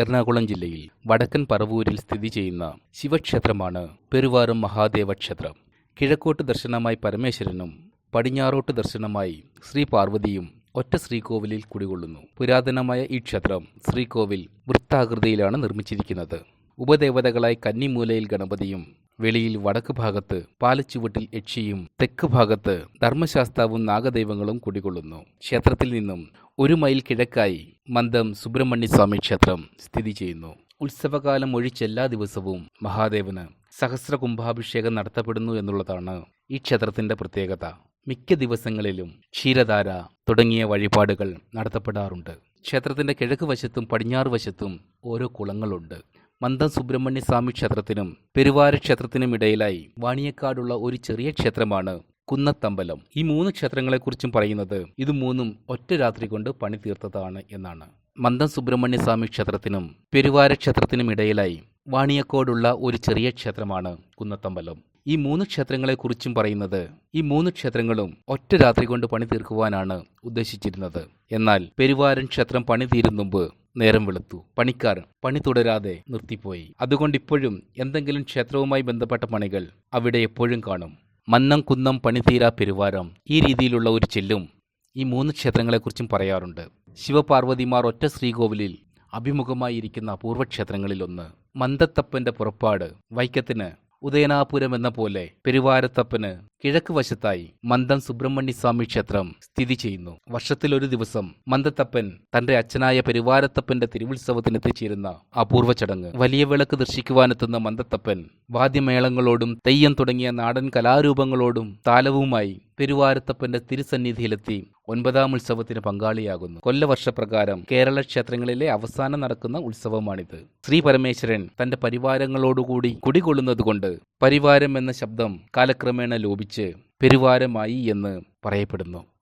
എറണാകുളം ജില്ലയിൽ വടക്കൻ പറവൂരിൽ സ്ഥിതി ചെയ്യുന്ന ശിവക്ഷേത്രമാണ് പെരുവാറും മഹാദേവ ക്ഷേത്രം കിഴക്കോട്ട് ദർശനമായി പരമേശ്വരനും പടിഞ്ഞാറോട്ട് ദർശനമായി ശ്രീ പാർവതിയും ഒറ്റ ശ്രീകോവിലിൽ കുടികൊള്ളുന്നു. പുരാതനമായ ഈ ക്ഷേത്രം ശ്രീകോവിൽ വൃത്താകൃതിയിലാണ് നിർമ്മിച്ചിരിക്കുന്നത്. ഉപദേവതകളായി കന്നിമൂലയിൽ ഗണപതിയും വെളിയിൽ വടക്ക് ഭാഗത്ത് പാലച്ചുവട്ടിൽ യക്ഷിയും തെക്ക് ഭാഗത്ത് ധർമ്മശാസ്താവും നാഗദൈവങ്ങളും കുടികൊള്ളുന്നു. ക്ഷേത്രത്തിൽ നിന്നും ഒരു മൈൽ കിഴക്കായി മന്ദം സുബ്രഹ്മണ്യസ്വാമി ക്ഷേത്രം സ്ഥിതി ചെയ്യുന്നു. ഉത്സവകാലം ഒഴിച്ചെല്ലാ ദിവസവും മഹാദേവന് സഹസ്ര കുംഭാഭിഷേകം നടത്തപ്പെടുന്നു എന്നുള്ളതാണ് ഈ ക്ഷേത്രത്തിന്റെ പ്രത്യേകത. മിക്ക ദിവസങ്ങളിലും ക്ഷീരധാര തുടങ്ങിയ വഴിപാടുകൾ നടത്തപ്പെടാറുണ്ട്. ക്ഷേത്രത്തിന്റെ കിഴക്ക് വശത്തും പടിഞ്ഞാറ് വശത്തും ഓരോ കുളങ്ങളുണ്ട്. മന്ദം സുബ്രഹ്മണ്യ സ്വാമി ക്ഷേത്രത്തിനും പെരുവാര ക്ഷേത്രത്തിനും ഇടയിലായി വാണിയക്കാടുള്ള ഒരു ചെറിയ ക്ഷേത്രമാണ് കുന്നത്തമ്പലം. ഈ മൂന്ന് ക്ഷേത്രങ്ങളെക്കുറിച്ചും പറയുന്നത് ഇത് മൂന്നും ഒറ്റ രാത്രി കൊണ്ട് പണി തീർത്തതാണ് എന്നാണ്. മന്ദം സുബ്രഹ്മണ്യ സ്വാമി ക്ഷേത്രത്തിനും പെരുവാര ക്ഷേത്രത്തിനും ഇടയിലായി വാണിയക്കോടുള്ള ഒരു ചെറിയ ക്ഷേത്രമാണ് കുന്നത്തമ്പലം. ഈ മൂന്ന് ക്ഷേത്രങ്ങളെക്കുറിച്ചും പറയുന്നത് ഈ മൂന്ന് ക്ഷേത്രങ്ങളും ഒറ്റ രാത്രി കൊണ്ട് പണി തീർക്കുവാനാണ് ഉദ്ദേശിച്ചിരുന്നത്. എന്നാൽ പെരുവാരൻ ക്ഷേത്രം പണി തീരും മുമ്പ് നേരം വെളുത്തു. പണിക്കാർ പണി തുടരാതെ നിർത്തിപ്പോയി. അതുകൊണ്ട് ഇപ്പോഴും എന്തെങ്കിലും ക്ഷേത്രവുമായി ബന്ധപ്പെട്ട പണികൾ അവിടെ എപ്പോഴും കാണും. മന്നം കുന്നം പണിതീരാ പെരുവാരം ഈ രീതിയിലുള്ള ഒരു ചെല്ലും ഈ മൂന്ന് ക്ഷേത്രങ്ങളെക്കുറിച്ചും പറയാറുണ്ട്. ശിവപാർവതിമാർ ഒറ്റ ശ്രീകോവിലിൽ അഭിമുഖമായിരിക്കുന്ന അപൂർവ ക്ഷേത്രങ്ങളിലൊന്ന് മന്ദത്തപ്പന്റെ പുറപ്പാട് വൈക്കത്തിന് ഉദയനാപുരം എന്ന പോലെ പെരുവാരത്തപ്പന് കിഴക്ക് വശത്തായി മന്ദം സുബ്രഹ്മണ്യസ്വാമി ക്ഷേത്രം സ്ഥിതി ചെയ്യുന്നു. വർഷത്തിലൊരു ദിവസം മന്ദത്തപ്പൻ തന്റെ അച്ഛനായ പെരുവാരത്തപ്പന്റെ തിരുവുത്സവത്തിന് എത്തിച്ചേരുന്ന അപൂർവ ചടങ്ങ്. വലിയ വിളക്ക് ദർശിക്കുവാനെത്തുന്ന മന്ദത്തപ്പൻ വാദ്യമേളങ്ങളോടും തെയ്യം തുടങ്ങിയ നാടൻ കലാരൂപങ്ങളോടും താലവുമായി പെരുവാരത്തപ്പന്റെ തിരുസന്നിധിയിലെത്തി ഒൻപതാം ഉത്സവത്തിന് പങ്കാളിയാകുന്നു. കൊല്ലവർഷപ്രകാരം കേരള ക്ഷേത്രങ്ങളിലെ അവസാനം നടക്കുന്ന ഉത്സവമാണിത്. ശ്രീ പരമേശ്വരൻ തന്റെ പരിവാരങ്ങളോടുകൂടി കുടികൊള്ളുന്നതുകൊണ്ട് പരിവാരം എന്ന ശബ്ദം കാലക്രമേണ ലോപിച്ച് പെരുവാരമായി എന്ന് പറയപ്പെടുന്നു.